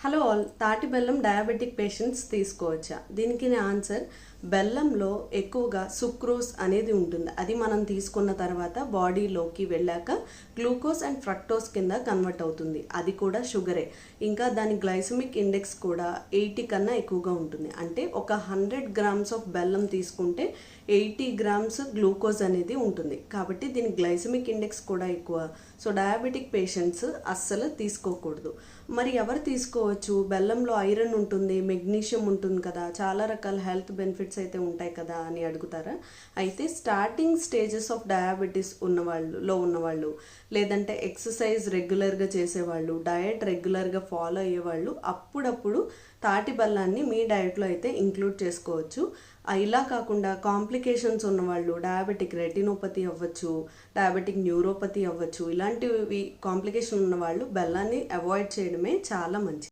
Hello all తాటి బెల్లం diabetic patients తీసుకోవచ్చా? దీనికి నా ఆన్సర్ బెల్లంలో ఎక్కువగా సుక్రోస్ అనేది ఉంటుంది. అది మనం తీసుకున్న తర్వాత బాడీలోకి వెళ్ళాక గ్లూకోజ్ అండ్ ఫ్రక్టోస్ కింద కన్వర్ట్ అవుతుంది. అది కూడా షుగరే. ఇంకా దాని గ్లైసమిక్ ఇండెక్స్ కూడా ఎయిటీ కన్నా ఎక్కువగా ఉంటుంది. అంటే ఒక హండ్రెడ్ గ్రామ్స్ ఆఫ్ బెల్లం తీసుకుంటే ఎయిటీ గ్రామ్స్ గ్లూకోజ్ అనేది ఉంటుంది. కాబట్టి దీని గ్లైసమిక్ ఇండెక్స్ కూడా ఎక్కువ. సో డయాబెటిక్ పేషెంట్స్ అస్సలు తీసుకోకూడదు. మరి ఎవరు తీసుకోవచ్చు? బెల్లంలో ఐరన్ ఉంటుంది మెగ్నీషియం ఉంటుంది కదా. చాలా రకాల హెల్త్ బెనిఫిట్స్ అయితే ఉంటాయి కదా అని అడుగుతారా? అయితే స్టార్టింగ్ స్టేజెస్ ఆఫ్ డయాబెటీస్ ఉన్నవాళ్ళు లో ఉన్నవాళ్ళు లేదంటే ఎక్సర్సైజ్ రెగ్యులర్గా చేసేవాళ్ళు డయట్ రెగ్యులర్గా ఫాలో అయ్యేవాళ్ళు అప్పుడప్పుడు తాటి బెల్లాన్ని మీ డయట్లో అయితే ఇంక్లూడ్ చేసుకోవచ్చు. ఇలా కాకుండా కాంప్లికేషన్స్ ఉన్నవాళ్ళు డయాబెటిక్ రెటినోపతి అవ్వచ్చు డయాబెటిక్ న్యూరోపతి అవ్వచ్చు ఇలాంటివి కాంప్లికేషన్ ఉన్నవాళ్ళు బెల్లాన్ని అవాయిడ్ చేయడమే చాలా మంచిది.